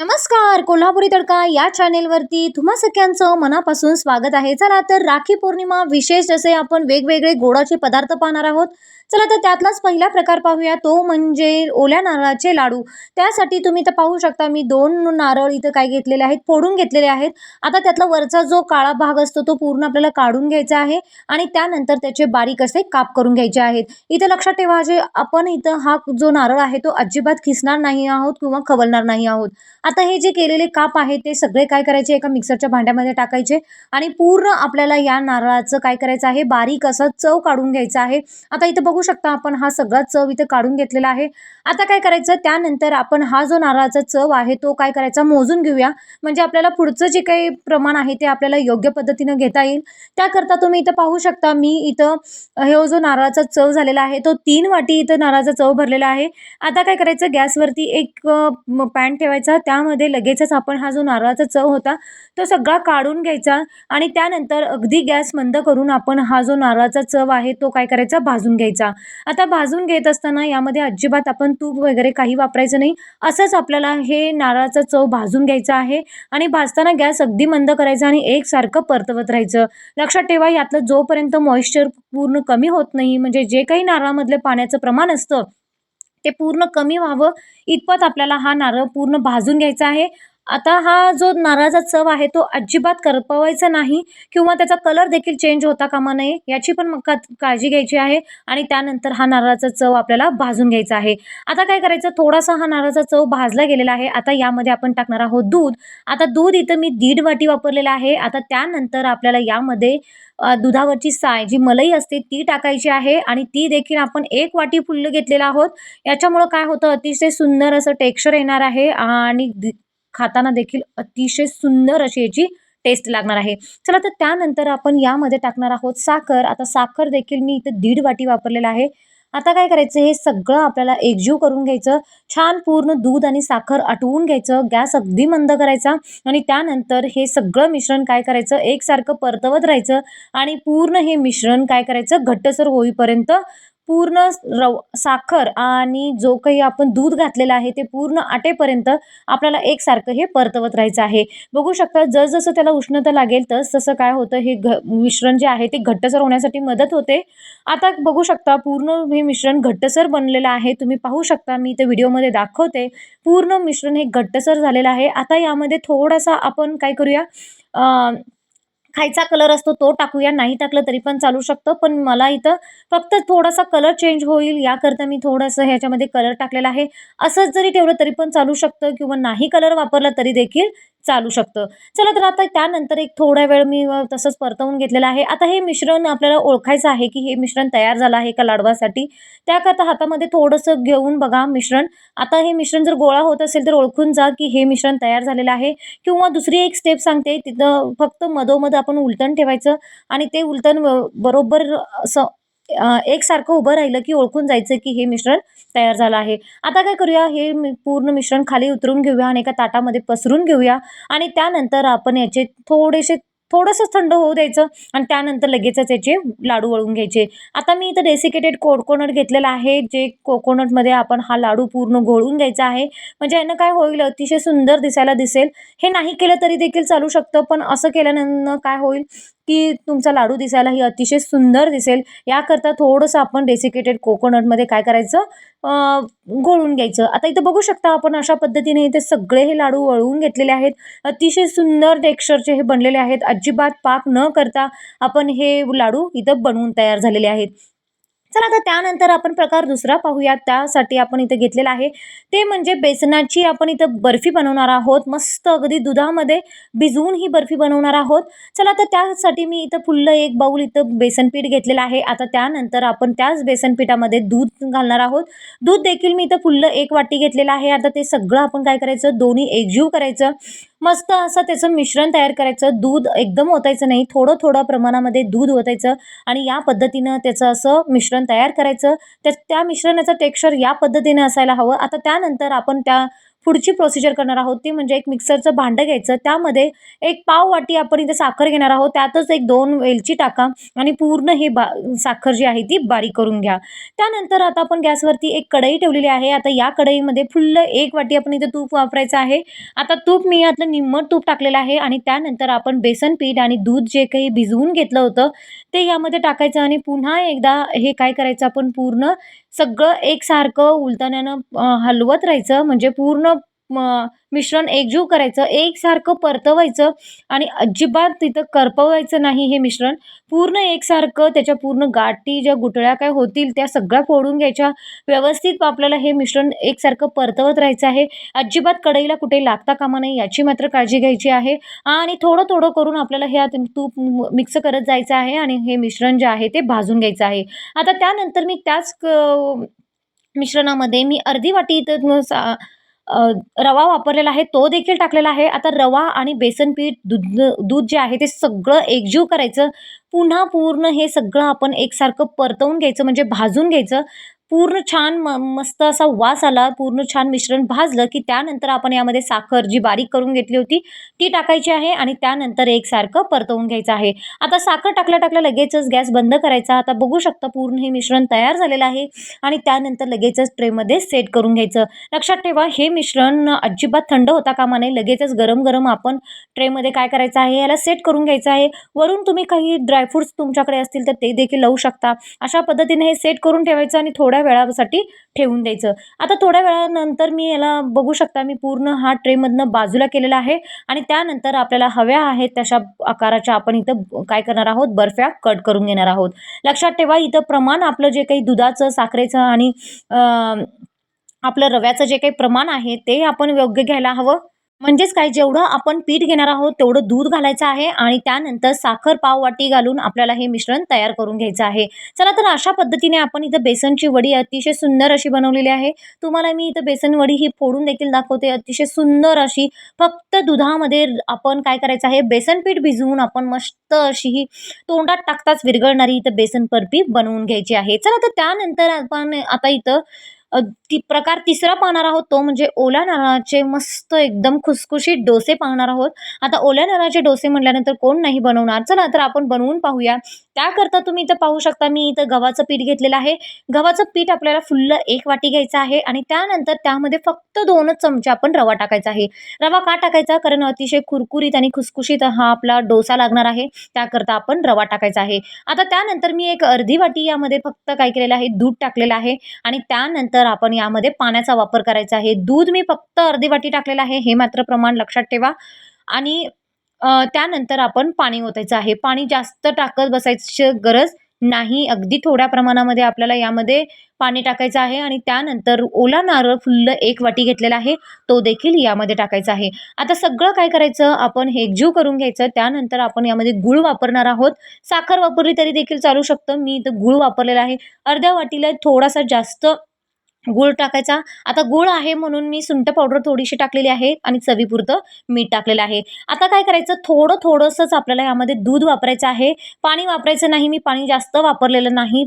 नमस्कार कोल्हापुरी तडका या चॅनेलवरती तुम्हा सगळ्यांचं मनापासून स्वागत आहे. चला तर राखी पौर्णिमा विशेष जसे आपण वेगवेगळे गोडाचे पदार्थ पाहणार आहोत. चला तर त्यातलाच पहिला प्रकार पाहूया तो म्हणजे ओल्या नारळाचे लाडू. त्यासाठी तुम्ही तर पाहू शकता मी दोन नारळ इथं काय घेतलेले आहेत फोडून घेतलेले आहेत. आता त्यातला वरचा जो काळा भाग असतो तो पूर्ण आपल्याला काढून घ्यायचा आहे आणि त्यानंतर त्याचे बारीक असे काप करून घ्यायचे आहेत. इथं लक्षात ठेवा जे आपण इथं हा जो नारळ आहे तो अजिबात खिसणार नाही आहोत किंवा खवलणार नाही आहोत. आता हे जे केलेले काप आहे ते सगळे काय करायचे? एका मिक्सरच्या भांड्यामध्ये टाकायचे आणि पूर्ण आपल्याला या नारळाचं काय करायचं आहे? बारीक असं चव काढून घ्यायचं आहे. आता इथं बघू शकता आपण हा सगळा चव इथं काढून घेतलेला आहे. आता काय करायचं? त्यानंतर आपण हा जो नारळाचा चव आहे तो काय करायचा? मोजून घेऊया. म्हणजे आपल्याला पुढचं जे काही प्रमाण आहे ते आपल्याला योग्य पद्धतीनं घेता येईल. त्याकरता तुम्ही इथं पाहू शकता मी इथं हे जो नारळाचा चव झालेला आहे तो तीन वाटी इथं नारळाचा चव भरलेला आहे. आता काय करायचं? गॅसवरती एक पॅन ठेवायचा. त्या त्यामध्ये लगेचच आपण हा जो नारळाचा चव होता तो सगळा काढून घ्यायचा आणि त्यानंतर अगदी गॅस मंद करून आपण हा जो नारळाचा चव आहे तो काय करायचा? भाजून घ्यायचा. आता भाजून घेत असताना यामध्ये अजिबात आपण तूप वगैरे काही वापरायचं नाही. असंच आपल्याला हे नारळाचा चव भाजून घ्यायचा आहे आणि भाजताना गॅस अगदी मंद करायचा आणि एकसारखं परतवत राहायचं. लक्षात ठेवा यातलं जोपर्यंत मॉइश्चर पूर्ण कमी होत नाही म्हणजे जे काही नारळामधलं पाण्याचं प्रमाण असतं ते पूर्ण कमी व्हावं. इतपत आपल्याला हा नारळ पूर्ण भाजून घ्यायचा आहे. आता हा जो नारळाचा चव आहे तो अजिबात करपवायचा नाही किंवा त्याचा कलर देखील चेंज होता कामा नये याची पण मग काळजी घ्यायची आहे आणि त्यानंतर हा नारळाचा चव आपल्याला भाजून घ्यायचा आहे. आता काय करायचं? थोडासा हा नारळाचा चव भाजला गेलेला आहे. आता यामध्ये आपण टाकणार आहोत दूध. आता दूध इथं मी दीड वाटी वापरलेलं आहे. आता त्यानंतर आपल्याला यामध्ये दुधावरची साय जी मलई असते ती टाकायची आहे आणि ती देखील आपण एक वाटी फुल्ल घेतलेला आहोत. याच्यामुळं काय होतं? अतिशय सुंदर असं टेक्स्चर येणार आहे आणि खाताना देखील अतिशय सुंदर अशी याची टेस्ट लागणार आहे. चला तर त्यानंतर आपण यामध्ये टाकणार आहोत साखर. आता साखर देखील मी इथं दीड वाटी वापरलेला आहे. आता काय करायचं? हे सगळं आपल्याला एकजीव करून घ्यायचं. छान पूर्ण दूध आणि साखर आटवून घ्यायचं. गॅस अगदी मंद करायचा. आणि त्यानंतर हे सगळं मिश्रण काय करायचं? एकसारखं परतवत राहायचं. आणि पूर्ण हे मिश्रण काय करायचं? घट्टसर होईपर्यंत पूर्ण रव साखर आणि जो काही आपण दूध घातलेलं आहे ते पूर्ण आटेपर्यंत आपल्याला एकसारखं हे परतवत राहायचं आहे. बघू शकता जसजसं त्याला उष्णता लागेल तस तसं काय होतं हे घ मिश्रण जे आहे ते घट्टसर होण्यासाठी मदत होते. आता बघू शकता पूर्ण हे मिश्रण घट्टसर बनलेलं आहे. तुम्ही पाहू शकता मी ते व्हिडिओमध्ये दाखवते. पूर्ण मिश्रण हे घट्टसर झालेलं आहे. आता यामध्ये थोडासा आपण काय करूया खायचा कलर असतो तो टाकूया. नाही टाकलं तरी पण चालू शकतं. पण मला इथं फक्त थोडासा कलर चेंज होईल याकरता मी थोडंसं ह्याच्यामध्ये कलर टाकलेला आहे. असंच जरी ठेवलं तरी पण चालू शकतं किंवा नाही कलर वापरला तरी देखील चालू शकतं. चला तर आता त्यानंतर एक थोडा वेळ मी तसंच परतवून घेतलेलं आहे. आता हे मिश्रण आपल्याला ओळखायचं आहे की हे मिश्रण तयार झालं आहे का लाडवासाठी? त्याकरता हातामध्ये थोडंसं घेऊन बघा मिश्रण. आता हे मिश्रण जर गोळा होत असेल तर ओळखून जा की हे मिश्रण तयार झालेलं आहे. किंवा दुसरी एक स्टेप सांगते तिथं फक्त मधोमध आपण उलटण ठेवायचं आणि ते उलटण बरोबर असं एकसारखं उभं राहिलं की ओळखून जायचं की हे मिश्रण तयार झाला आहे. आता काय करूया? हे पूर्ण मिश्रण खाली उतरून घेऊया आणि एका ताटामध्ये पसरून घेऊया. आणि त्यानंतर आपण याचे थोडेसे थोडंसं थंड होऊ द्यायचं आणि त्यानंतर लगेचच याचे लाडू वळून घ्यायचे. आता मी इथं डेसिकेटेड कोकोनट घेतलेलं आहे जे कोकोनटमध्ये आपण हा लाडू पूर्ण घोळून घ्यायचा आहे. म्हणजे यानं काय होईल? अतिशय सुंदर दिसायला दिसेल. हे नाही केलं तरी देखील चालू शकतं पण असं केल्यानं काय होईल? की तुमचा लाडू दिसायला ही अतिशय सुंदर दिसेल. याकरता थोडंसं आपण डेसिकेटेड कोकोनटमध्ये काय करायचं? गोळून घ्यायचं. आता इथं बघू शकता आपण अशा पद्धतीने इथे सगळे हे लाडू वळवून घेतलेले आहेत. अतिशय सुंदर टेक्स्चरचे हे बनलेले आहेत. अजिबात पाक न करता आपण हे लाडू इथं बनवून तयार झालेले आहेत. चला आता त्यानंतर आपण प्रकार दुसरा पाहूया त्यासाठी आपण इथं घेतलेला आहे. ते म्हणजे बेसनाची आपण इथं बर्फी बनवणार आहोत. मस्त अगदी दुधामध्ये भिजवून ही बर्फी बनवणार आहोत. चला तर त्यासाठी मी इथं फुल्लं एक बाऊल इथं बेसनपीठ घेतलेलं आहे. आता त्यानंतर आपण त्याच बेसनपीठामध्ये दूध घालणार आहोत. दूध देखील मी इथं फुल्लं एक वाटी घेतलेलं आहे. आता ते सगळं आपण काय करायचं? दोन्ही एकजीव करायचं. मस्त असं त्याचं मिश्रण तयार करायचं. दूध एकदम ओतायचं नाही. थोडं थोडं प्रमाणामध्ये दूध ओतायचं आणि या पद्धतीनं त्याचं असं मिश्रण मिश्रण तयार करायचं त्या त्या मिश्रणाचं टेक्स्चर या पद्धतीने असायला हवं. आता त्यानंतर आपण त्या पुढची प्रोसिजर करणार आहोत. ती म्हणजे एक मिक्सरचं भांडं घ्यायचं. त्यामध्ये एक पाव वाटी आपण इथे साखर घेणार आहोत. त्यातच एक दोन वेलची टाका आणि पूर्ण हे बा साखर जी आहे ती बारीक करून घ्या. त्यानंतर आता आपण गॅसवरती एक कढई ठेवलेली आहे. आता या कढईमध्ये फुल्ल एक वाटी आपण इथे तूप वापरायचं आहे. आता तूप मी यातलं निम्मं तूप टाकलेलं आहे आणि त्यानंतर आपण बेसन पीठ आणि दूध जे काही भिजवून घेतलं होतं ते यामध्ये टाकायचं आणि पुन्हा एकदा हे काय करायचं आपण पूर्ण सगळं एकसारखं उलताण्यानं हलवत राहायचं. म्हणजे पूर्ण म मिश्रण एकजीव करायचं एकसारखं परतवायचं आणि अजिबात तिथं करपवायचं नाही हे मिश्रण. पूर्ण एकसारखं त्याच्या पूर्ण गाठी ज्या गुटळ्या काय होतील त्या सगळ्या फोडून घ्यायच्या. व्यवस्थित आपल्याला हे मिश्रण एकसारखं परतवत राहायचं आहे. अजिबात कढईला कुठे लागता कामा नाही याची मात्र काळजी घ्यायची आहे. आणि थोडं थोडं करून आपल्याला हे तूप मिक्स करत जायचं आहे आणि हे मिश्रण जे आहे ते भाजून घ्यायचं आहे. आता त्यानंतर मी त्याच क मिश्रणामध्ये मी अर्धी वाटी इथं सा रवा वापरलेला आहे तो देखील टाकलेला आहे. आता रवा आणि बेसन पीठ दूध दूध जे आहे ते सगळं एकजीव करायचं. पुन्हा पूर्ण हे सगळं आपण एकसारखं परतवून घ्यायचं म्हणजे भाजून घ्यायचं. पूर्ण छान म मस्त असा वास आला पूर्ण छान मिश्रण भाजलं की त्यानंतर आपण यामध्ये साखर जी बारीक करून घेतली होती ती टाकायची आहे आणि त्यानंतर एकसारखं परतवून घ्यायचं आहे. आता साखर टाकल्या टाकल्या लगेचच गॅस बंद करायचा. आता बघू शकता पूर्ण हे मिश्रण तयार झालेलं आहे आणि त्यानंतर लगेचच ट्रेमध्ये सेट करून घ्यायचं. लक्षात ठेवा हे मिश्रण अजिबात थंड होता कामा नये. लगेचच गरम गरम आपण ट्रेमध्ये काय करायचं आहे याला सेट करून घ्यायचं आहे. वरून तुम्ही काही ड्रायफ्रुट्स तुमच्याकडे असतील तर ते देखील लावू शकता. अशा पद्धतीने हे सेट करून ठेवायचं आणि थोड्या वेळासाठी ठेवून द्यायचं. आता थोड्या वेळानंतर मी याला बघू शकता मी पूर्ण हा ट्रेमधनं बाजूला केलेला आहे आणि त्यानंतर आपल्याला हव्या आहेत तशा आकाराच्या आपण इथं काय करणार आहोत? बर्फ्या कट करून घेणार आहोत. लक्षात ठेवा इथं प्रमाण आपलं जे काही दुधाचं साखरेचं आणि आपलं रव्याचं जे काही प्रमाण आहे ते आपण योग्य घ्यायला हवं. म्हणजेच काय जेवढं आपण पीठ घेणार आहोत तेवढं दूध घालायचं आहे आणि त्यानंतर साखर पाव वाटी घालून आपल्याला हे मिश्रण तयार करून घ्यायचं आहे. चला तर अशा पद्धतीने आपण इथं बेसनची वडी अतिशय सुंदर अशी बनवलेली आहे. तुम्हाला मी इथं बेसन वडी ही फोडून देखील दाखवते. अतिशय सुंदर अशी फक्त दुधामध्ये आपण काय करायचं आहे बेसन पीठ भिजवून आपण मस्त अशी ही तोंडात टाकताच विरघळणारी इथं बेसन बर्फी बनवून घ्यायची आहे. चला तर त्यानंतर आपण आता इथं ती प्रकार तिसरा पाहणार आहोत तो म्हणजे ओल्या नारळाचे मस्त एकदम खुसखुशीत डोसे पाहणार आहोत. आता ओल्या नारळाचे डोसे म्हटल्यानंतर कोण नाही बनवणार? चला तर आपण बनवून पाहूया. त्याकरता तुम्ही इथं पाहू शकता मी इथं गव्हाचं पीठ घेतलेलं आहे. गव्हाचं पीठ आपल्याला फुल्ल एक वाटी घ्यायचं आहे आणि त्यानंतर त्यामध्ये फक्त दोनच चमचे आपण रवा टाकायचा आहे. रवा का टाकायचा? कारण अतिशय कुरकुरीत आणि खुसखुशीत हा आपला डोसा लागणार आहे. त्याकरता आपण रवा टाकायचा आहे. आता त्यानंतर मी एक अर्धी वाटी यामध्ये फक्त काय केलेलं आहे? दूध टाकलेलं आहे. आणि त्यानंतर तर आपण यामध्ये पाण्याचा वापर करायचा आहे दूध मी फक्त अर्धी वाटी टाकलेलं आहे हे मात्र प्रमाण लक्षात ठेवा. आणि त्यानंतर आपण पाणी ओतायचं आहे. पाणी जास्त टाकत बसायची गरज नाही. अगदी थोड्या प्रमाणामध्ये आपल्याला यामध्ये पाणी टाकायचं आहे आणि त्यानंतर ओला नारळ फुल्ल एक वाटी घेतलेला आहे तो देखील यामध्ये टाकायचा आहे. आता सगळं काय करायचं? आपण हे एकजीव करून घ्यायचं. त्यानंतर आपण यामध्ये गुळ वापरणार आहोत. साखर वापरली तरी देखील चालू शकतं. मी इथं गुळ वापरलेला आहे. अर्ध्या वाटीला थोडासा जास्त गूळ टाकायचा. आता गूळ आहे म्हणून मी सुंठ पावडर थोडीशी टाकलेली आहे आणि चवीपुरतं मीठ टाकलेलं आहे. आता काय करायचं? थोडं थोडंसंच आपल्याला यामध्ये दूध वापरायचं आहे. पाणी वापरायचं नाही. मी पाणी जास्त वापरलेलं नाही.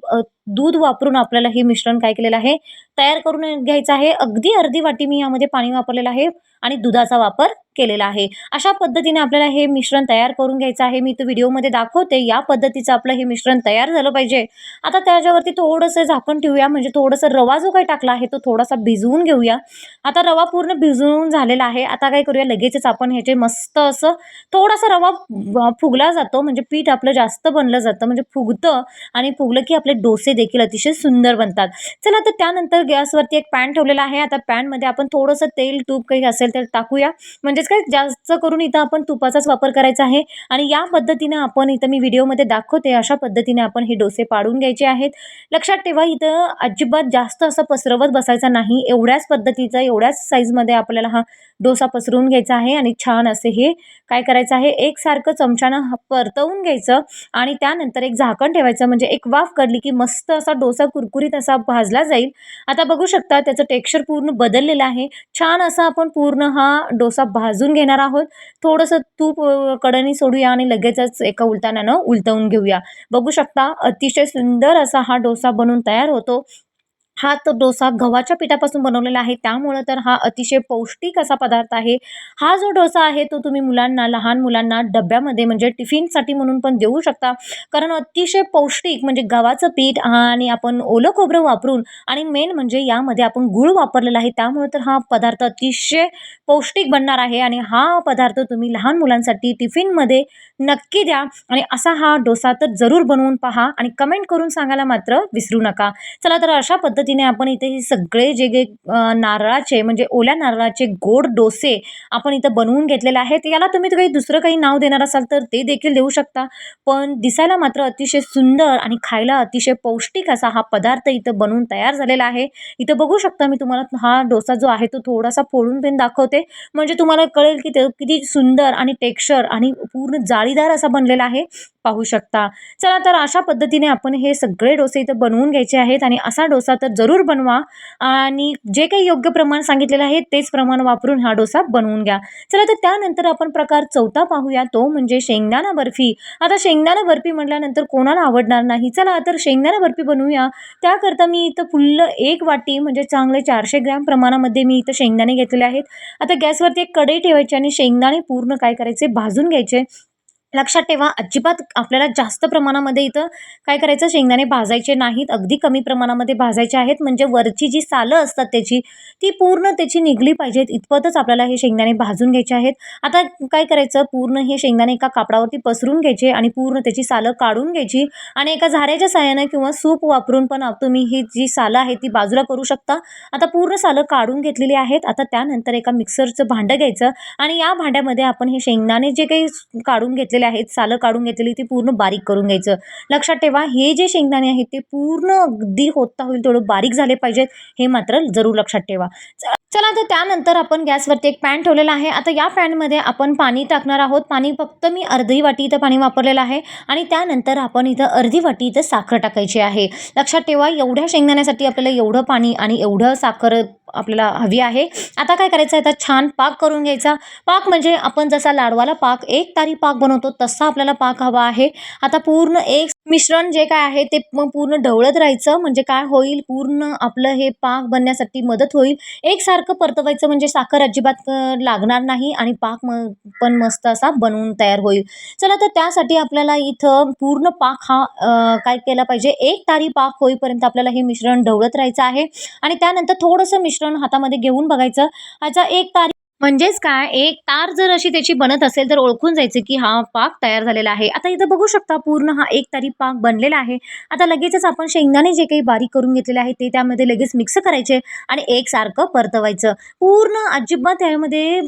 दूध वापरून आपल्याला हे मिश्रण काय केलेलं आहे? तयार करून घ्यायचं आहे. अगदी अर्धी वाटी मी यामध्ये पाणी वापरलेलं आहे आणि दुधाचा वापर केलेला आहे. अशा पद्धतीने आपल्याला हे मिश्रण तयार करून घ्यायचं आहे. मी तो व्हिडिओमध्ये दाखवते. या पद्धतीचं आपलं हे मिश्रण तयार झालं पाहिजे. आता त्याच्यावरती थोडंसं झाकण ठेवूया. म्हणजे थोडंसं रवा जो काही टाकला आहे तो थोडासा भिजवून घेऊया. आता रवा पूर्ण भिजवून झालेला आहे. आता काय करूया? लगेचच आपण ह्याचे मस्त असं थोडासा रवा फुगला जातो. म्हणजे पीठ आपलं जास्त बनलं जातं. म्हणजे फुगतं आणि फुगलं की आपले डोसे देखील अतिशय सुंदर बनतात. चला तर त्यानंतर गॅसवरती एक पॅन ठेवलेला आहे. आता पॅनमध्ये आपण थोडंसं तेल तूप काही असेल तर टाकूया. म्हणजे म्हणजेच काय जास्त करून इथं आपण तुपाचाच वापर करायचा आहे. आणि या पद्धतीनं आपण इथं मी व्हिडिओमध्ये दाखवते अशा पद्धतीने आपण हे डोसे पाडून घ्यायचे आहेत. लक्षात ठेवा इथं अजिबात जास्त असं पसरवत बसायचं नाही. एवढ्याच पद्धतीचा एवढ्याच साईजमध्ये आपल्याला हा डोसा पसरवून घ्यायचा आहे आणि छान असे हे काय करायचं आहे एकसारखं चमच्यानं परतवून घ्यायचं आणि त्यानंतर एक झाकण ठेवायचं. म्हणजे एक वाफ काढली की मस्त असा डोसा कुरकुरीत असा भाजला जाईल. आता बघू शकता त्याचं टेक्स्चर पूर्ण बदललेलं आहे. छान असा आपण पूर्ण हा डोसा भाज भाजून घेणार आहोत. थोडंसं तूप कडणी सोडूया आणि लगेचच एका उलटाण्यानं उलटवून घेऊया. बघू शकता अतिशय सुंदर असा हा डोसा बनून तयार होतो. हा तो डोसा गव्हाच्या पिठापासून बनवलेला आहे. त्यामुळं तर हा अतिशय पौष्टिक असा पदार्थ आहे. हा जो डोसा आहे तो तुम्ही मुलांना लहान मुलांना डब्यामध्ये म्हणजे टिफिनसाठी म्हणून पण देऊ शकता. कारण अतिशय पौष्टिक म्हणजे गव्हाचं पीठ आणि आपण ओलं खोबरं वापरून आणि मेन म्हणजे यामध्ये आपण गूळ वापरलेला आहे. त्यामुळे तर हा पदार्थ अतिशय पौष्टिक बनणार आहे आणि हा पदार्थ तुम्ही लहान मुलांसाठी टिफिनमध्ये नक्की द्या आणि असा हा डोसा तर जरूर बनवून पहा आणि कमेंट करून सांगायला मात्र विसरू नका. चला तर अशा पद्धतीने आपण इथे हे सगळे जे जे नारळाचे म्हणजे ओल्या नारळाचे गोड डोसे आपण इथं बनवून घेतलेले आहेत. याला तुम्ही काही दुसरं काही नाव देणार असाल तर ते देखील देऊ शकता. पण दिसायला मात्र अतिशय सुंदर आणि खायला अतिशय पौष्टिक असा हा पदार्थ इथं बनवून तयार झालेला आहे. इथं बघू शकता मी तुम्हाला हा डोसा जो आहे तो थोडासा फोडून पण दाखवते. म्हणजे तुम्हाला कळेल की ते किती सुंदर आणि टेक्स्चर आणि पूर्ण जाळीदार असा बनलेला आहे. पाहू शकता. चला तर अशा पद्धतीने आपण हे सगळे डोसे इथं बनवून घ्यायचे आहेत आणि असा डोसा तर जरूर बनवा आणि जे काही योग्य प्रमाण सांगितलेलं आहे तेच प्रमाण वापरून हा डोसा बनवून घ्या. चला तर त्यानंतर आपण प्रकार चौथा पाहूया. तो म्हणजे शेंगदाणा बर्फी. आता शेंगदाणा बर्फी म्हटल्यानंतर कोणाला आवडणार नाही? चला तर शेंगदाणा बर्फी बनवूया. त्याकरता मी इथं फुल्ल एक वाटी म्हणजे चांगले चारशे ग्रॅम प्रमाणामध्ये मी इथं शेंगदाणे घेतलेले आहेत. आता गॅसवरती एक कढई ठेवायची आणि शेंगदाणे पूर्ण काय करायचे? भाजून घ्यायचे. लक्षात ठेवा अजिबात आपल्याला जास्त प्रमाणामध्ये इथं काय करायचं शेंगदाणे भाजायचे नाहीत अगदी कमी प्रमाणामध्ये भाजायचे आहेत. म्हणजे वरची जी सालं असतात त्याची ती पूर्ण त्याची निघली पाहिजेत. इतपतच आपल्याला हे शेंगदाणे भाजून घ्यायचे आहेत. आता काय करायचं पूर्ण हे शेंगदाणे एका कापडावरती पसरून घ्यायचे आणि पूर्ण त्याची सालं काढून घ्यायची आणि एका झाऱ्याच्या साह्यानं किंवा सूप वापरून पण तुम्ही ही जी सालं आहे ती बाजूला करू शकता. आता पूर्ण सालं काढून घेतलेली आहेत. आता त्यानंतर एका मिक्सरचं भांडं घ्यायचं आणि या भांड्यामध्ये आपण हे शेंगदाणे जे काही काढून घेतलेले आहेत. सालं काढून घेतलेली ती पूर्ण बारीक करून घ्यायचं. लक्षात ठेवा हे जे शेंगदाणे आहेत ते पूर्ण अगदी होता होईल थोडं बारीक झाले पाहिजेत हे मात्र जरूर लक्षात ठेवा. चला तर त्यानंतर आपण गॅसवरती एक पॅन ठेवलेला आहे. आता या पॅनमध्ये आपण पाणी टाकणार आहोत. पाणी फक्त मी अर्धी वाटी इथं पाणी वापरलेलं आहे आणि त्यानंतर आपण इथं अर्धी वाटी इथं साखर टाकायची आहे. लक्षात ठेवा एवढ्या शेंगदाण्यासाठी आपल्याला एवढं पाणी आणि एवढं साखर आपल्याला हवी आहे. आता काय करायचं आहे? आता छान पाक करून घ्यायचा. पाक म्हणजे आपण जसा लाडवाला पाक एक तारी पाक बनवतो तसा आपल्याला पाक हवा आहे. आता पूर्ण एक मिश्रण जे काय आहे ते पूर्ण ढवळत राहायचं. म्हणजे काय होईल? पूर्ण आपलं हे पाक बनण्यासाठी मदत होईल. एकसारखं परतवायचं म्हणजे साखर अजिबात लागणार नाही आणि पाक म पण मस्त असा बनवून तयार होईल. चला तर त्यासाठी आपल्याला इथं पूर्ण पाक हा काय केला पाहिजे? एक तारी पाक होईपर्यंत आपल्याला हे मिश्रण ढवळत राहायचं आहे. आणि त्यानंतर थोडंसं मिश्रण हातामध्ये घेऊन बघायचं. ह्याचा एक तारी म्हणजेच काय? एक तार जर अशी त्याची बनत असेल तर ओळखून जायचं की हा पाक तयार झालेला आहे. आता इथं बघू शकता पूर्ण हा एक तारी पाक बनलेला आहे. आता लगेचच आपण शेंगदाणे जे काही बारीक करून घेतलेले आहे ते त्यामध्ये लगेच मिक्स करायचे आणि एकसारखं परतवायचं. पूर्ण अजिबात त्यामध्ये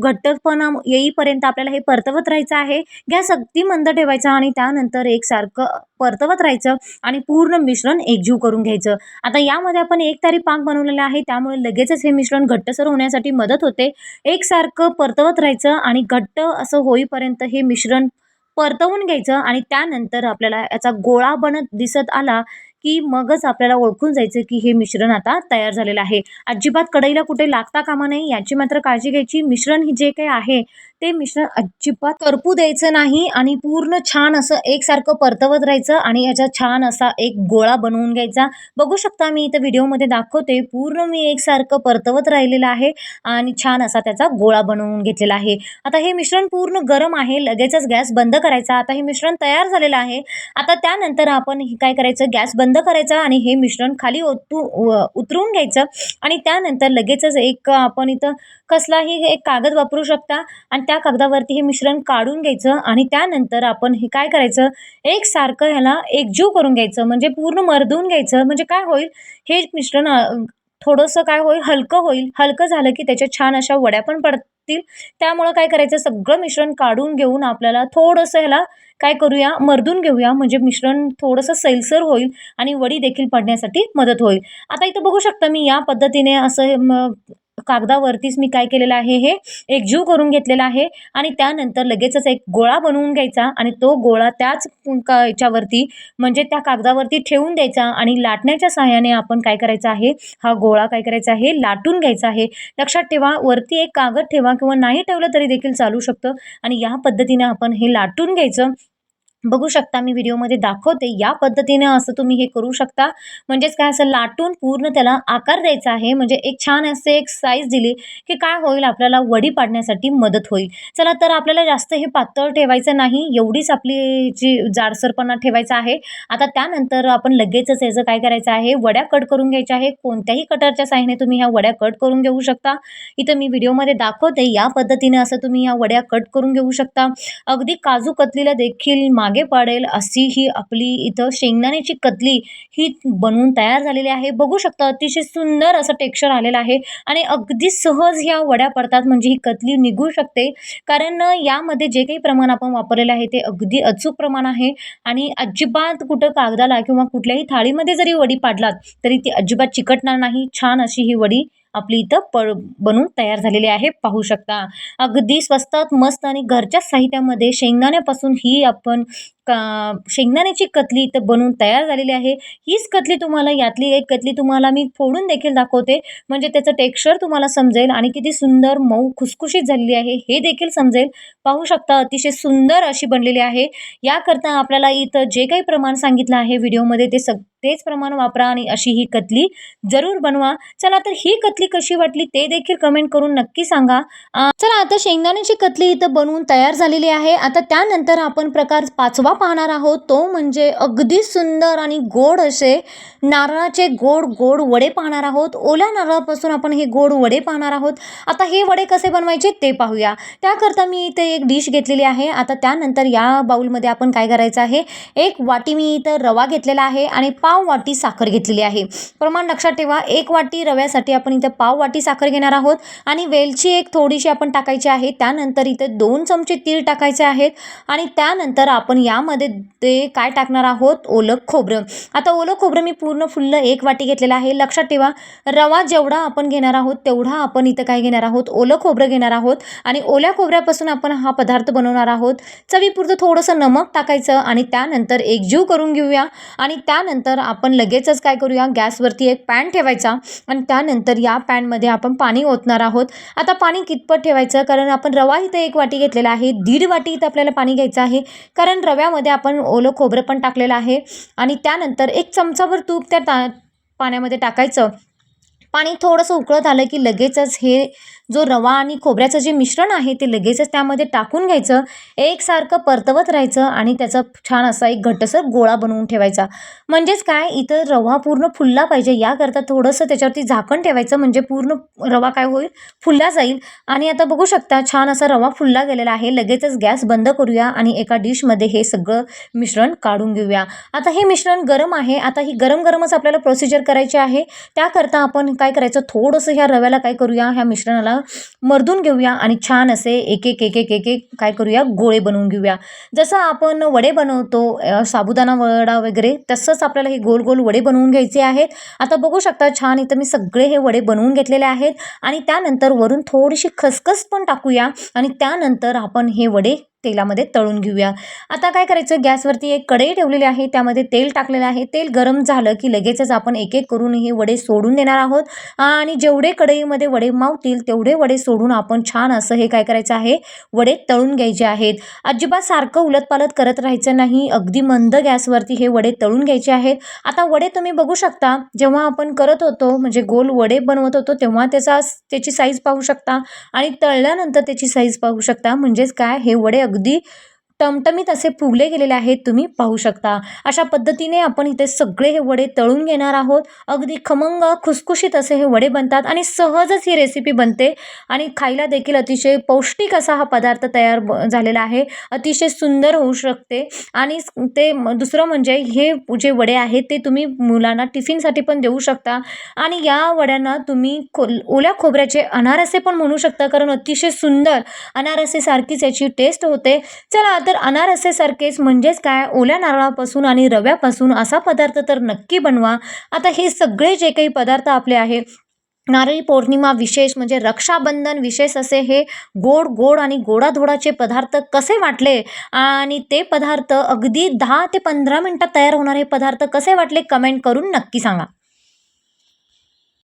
घट्टपणा येईपर्यंत आपल्याला हे परतवत राहायचं आहे. गॅस अगदी मंद ठेवायचा आणि त्यानंतर एकसारखं परतवत राहायचं आणि पूर्ण मिश्रण एकजीव करून घ्यायचं. आता यामध्ये आपण एक तारी पाक बनवलेला आहे त्यामुळे लगेचच हे मिश्रण घट्टसर होण्यासाठी मदत होते. एकसारखं परतवत राहायचं आणि घट्ट असं होईपर्यंत हे मिश्रण परतवून घ्यायचं आणि त्यानंतर आपल्याला याचा गोळा बनत दिसत आला की मगच आपल्याला ओळखून जायचं की हे मिश्रण आता तयार झालेलं आहे. अजिबात कढईला कुठे लागता कामा नये याची मात्र काळजी घ्यायची. मिश्रण ही जे काही आहे ते मिश्रण अजिबात करपू द्यायचं नाही आणि पूर्ण छान असं एकसारखं परतवत राहायचं आणि याचा छान असा एक गोळा बनवून घ्यायचा. बघू शकता मी इथं व्हिडिओमध्ये दाखवते पूर्ण मी एकसारखं परतवत राहिलेलं आहे आणि छान असा त्याचा गोळा बनवून घेतलेला आहे. आता हे मिश्रण पूर्ण गरम आहे लगेचच गॅस बंद करायचा. आता हे मिश्रण तयार झालेलं आहे. आता त्यानंतर आपण हे काय करायचं गॅस बंद करायचा आणि हे मिश्रण खाली ओतू उतरून उतरवून घ्यायचं आणि त्यानंतर लगेचच एक आपण इथं कसलाही एक कागद वापरू शकता आणि त्या कागदावरती हे मिश्रण काढून घ्यायचं आणि त्यानंतर आपण हे काय करायचं? एकसारखं ह्याला एकजीव करून घ्यायचं. म्हणजे पूर्ण मरदून घ्यायचं. म्हणजे काय होईल? हे मिश्रण थोडंसं काय होईल? हलकं होईल. हलकं झालं की त्याच्या छान अशा वड्या पण पडतील. त्यामुळं काय करायचं? सगळं मिश्रण काढून घेऊन आपल्याला थोडंसं ह्याला काय करूया? मर्दून घेऊया. म्हणजे मिश्रण थोडंसं सैलसर होईल आणि वडी देखील पडण्यासाठी मदत होईल. आता इथं बघू शकता मी या पद्धतीने असं कागदावरतीच मी काय केलेलं आहे हे एकजीव करून घेतलेला आहे. आणि त्यानंतर लगेचच एक गोळा बनवून घ्यायचा आणि तो गोळा त्याच का याच्यावरती म्हणजे त्या कागदावरती ठेवून द्यायचा आणि लाटण्याच्या सहाय्याने आपण काय करायचं आहे हा गोळा काय करायचा आहे लाटून घ्यायचा आहे. लक्षात ठेवा वरती एक कागद ठेवा किंवा नाही ठेवलं तरी देखील चालू शकतं. आणि या पद्धतीने आपण हे लाटून घ्यायचं. बघू शकता मी व्हिडिओमध्ये दाखवते. या पद्धतीने असं तुम्ही हे करू शकता. म्हणजेच काय असं लाटून पूर्ण त्याला आकार द्यायचा आहे. म्हणजे एक छान असे एक साईज दिली की काय होईल आपल्याला वडी पाडण्यासाठी मदत होईल. चला तर आपल्याला जास्त हे पातळ ठेवायचं नाही. एवढीच आपली जी जाडसरपणा ठेवायचा आहे. आता त्यानंतर आपण लगेचच याचं काय करायचं आहे? वड्या कट करून घ्यायच्या आहे कोणत्याही कटरच्या साह्याने तुम्ही ह्या वड्या कट करून घेऊ शकता. इथं मी व्हिडिओमध्ये दाखवते. या पद्धतीने असं तुम्ही ह्या वड्या कट करून घेऊ शकता. अगदी काजू कतलीला देखील मागे मागे पाडेल अशी ही आपली इथं शेंगदाण्याची कतली ही बनवून तयार झालेली आहे. बघू शकता अतिशय सुंदर असं टेक्स्चर आलेलं आहे आणि अगदी सहज ह्या वड्या पडतात म्हणजे ही कतली निघू शकते. कारण यामध्ये जे काही प्रमाण आपण वापरलेलं आहे ते अगदी अचूक प्रमाण आहे आणि अजिबात कुठं कागदाला किंवा कुठल्याही थाळीमध्ये जरी वडी पाडलात तरी ती अजिबात चिकटणार नाही. छान अशी ही वडी आपली इथं पळ बनून तयार झालेली आहे. पाहू शकता. अगदी स्वस्तात मस्त आणि घरच्या साहित्यामध्ये शेंगदाण्यापासून ही आपण का शेंगदाण्याची कतली इथं बनवून तयार झालेली आहे. हीच कतली तुम्हाला यातली एक कतली तुम्हाला मी फोडून देखील दाखवते. म्हणजे त्याचं टेक्स्चर तुम्हाला समजेल आणि किती सुंदर मऊ खुसखुशीत झालेली आहे हे देखील समजेल. पाहू शकता अतिशय सुंदर अशी बनलेली आहे. याकरता आपल्याला इथं जे काही प्रमाण सांगितलं आहे व्हिडिओमध्ये ते सग तेच प्रमाण वापरा आणि अशी ही कतली जरूर बनवा. चला तर ही कतली कशी वाटली ते देखील कमेंट करून नक्की सांगा. चला आता शेंगदाण्याची कतली इथं बनवून तयार झालेली आहे. आता त्यानंतर आपण प्रकार पाचवा पाहणार आहोत तो म्हणजे अगदी सुंदर आणि गोड असे नारळाचे गोड गोड वडे पाहणार आहोत. ओल्या नारळापासून आपण हे गोड वडे पाहणार आहोत. आता हे वडे कसे बनवायचे ते पाहूया. त्याकरता मी इथे एक डिश घेतलेली आहे. आता त्यानंतर या बाउलमध्ये आपण काय करायचं आहे? एक वाटी मी इथं रवा घेतलेला आहे आणि पाव वाटी साखर घेतलेली आहे. प्रमाण लक्षात ठेवा एक वाटी रव्यासाठी आपण इथं पाव वाटी साखर घेणार आहोत आणि वेलची एक थोडीशी आपण टाकायची आहे. त्यानंतर इथे दोन चमचे तीळ टाकायचे आहेत आणि त्यानंतर आपण या यामध्ये ते काय टाकणार आहोत? ओलं खोबरं. आता ओलं खोबरं मी पूर्ण फुल्ल एक वाटी घेतलेलं आहे. लक्षात ठेवा रवा जेवढा आपण घेणार आहोत तेवढा आपण इथं काय घेणार आहोत? ओलं खोबरं घेणार आहोत आणि ओल्या खोबऱ्यापासून आपण हा पदार्थ बनवणार आहोत. चवीपुरतं थोडंसं नमक टाकायचं आणि त्यानंतर एकजीव करून घेऊया आणि त्यानंतर आपण लगेचच काय करूया? गॅसवरती एक पॅन ठेवायचा आणि त्यानंतर या पॅनमध्ये आपण पाणी ओतणार आहोत. आता पाणी कितपत ठेवायचं? कारण आपण रवा इथं एक वाटी घेतलेला आहे. दीड वाटी इथं आपल्याला पाणी घ्यायचं आहे. कारण रव्या त्यामध्ये आपण ओलं खोबरं पण टाकलेलं आहे. आणि त्यानंतर एक चमचाभर तूप त्या ता पाण्यामध्ये टाकायचं. पाणी थोडंसं उकळत आलं की लगेचच हे जो रवा आणि खोबऱ्याचं जे मिश्रण आहे ते लगेचच त्यामध्ये टाकून घ्यायचं. एकसारखं परतवत राहायचं आणि त्याचा छान असा एक घट्टसर गोळा बनवून ठेवायचा. म्हणजेच काय? इथं रवा पूर्ण फुलला पाहिजे. याकरता थोडंसं त्याच्यावरती झाकण ठेवायचं म्हणजे पूर्ण रवा काय होईल? फुलला जाईल. आणि आता बघू शकता छान असा रवा फुलला गेलेला आहे. लगेचच गॅस बंद करूया आणि एका डिशमध्ये हे सगळं मिश्रण काढून घेऊया. आता हे मिश्रण गरम आहे. आता ही गरम गरमच आपल्याला प्रोसिजर करायची आहे. त्याकरता आपण काय करायचं? थोडंसं ह्या रव्याला काय करूया? ह्या मिश्रणाला मर्दून घेऊया आणि छान असे एक एक एक एक एक एक काय करूया? गोळे बनवून घेऊया. जसं आपण वडे बनवतो साबुदाणा वडा वगैरे तसंच आपल्याला हे गोल गोल वडे बनवून घ्यायचे आहेत. आता बघू शकता छान इथं मी सगळे हे वडे बनवून घेतलेले आहेत. आणि त्यानंतर वरून थोडीशी खसखस पण टाकूया आणि त्यानंतर आपण हे वडे तेलामध्ये तळून घेऊया. आता काय करायचं? गॅसवरती एक कढई ठेवलेली आहे. त्यामध्ये तेल टाकलेलं आहे. तेल गरम झालं की लगेचच आपण एक एक करून हे वडे सोडून देणार आहोत. आणि जेवढे कढईमध्ये वडे मावतील तेवढे वडे सोडून आपण छान असं हे काय करायचं आहे? वडे तळून घ्यायचे आहेत. अजिबात सारखं उलटपालट करत राहायचं नाही. अगदी मंद गॅसवरती हे वडे तळून घ्यायचे आहेत. आता वडे तुम्ही बघू शकता. जेव्हा आपण करत होतो म्हणजे गोल वडे बनवत होतो तेव्हा त्याचा त्याची साईज पाहू शकता. आणि तळल्यानंतर त्याची साईज पाहू शकता. म्हणजेच काय? हे वडे अगदी टमटमीत असे फुगले गेलेले आहेत तुम्ही पाहू शकता. अशा पद्धतीने आपण इथे सगळे हे वडे तळून घेणार आहोत. अगदी खमंग खुसखुशीत असे हे वडे बनतात आणि सहजच ही रेसिपी बनते. आणि खायला देखील अतिशय पौष्टिक असा हा पदार्थ तयार ब झालेला आहे. अतिशय सुंदर होऊ शकते. आणि ते दुसरं म्हणजे हे जे वडे आहेत ते तुम्ही मुलांना टिफिनसाठी पण देऊ शकता. आणि या वड्यांना तुम्ही खो ओल्या खोबऱ्याचे अनारसे पण म्हणू शकता कारण अतिशय सुंदर अनारसेसारखीच याची टेस्ट होते. चला तर अनारसेसारखेच म्हणजेच काय? ओल्या नारळापासून आणि रव्यापासून असा पदार्थ तर नक्की बनवा. आता हे सगळे जे काही पदार्थ आपले आहे नारळी पौर्णिमा विशेष म्हणजे रक्षाबंधन विशेष असे हे गोड गोड आणि गोडाधोडाचे पदार्थ कसे वाटले? आणि ते पदार्थ अगदी दहा ते पंधरा मिनटात तयार होणारे पदार्थ कसे वाटले? कमेंट करून नक्की सांगा.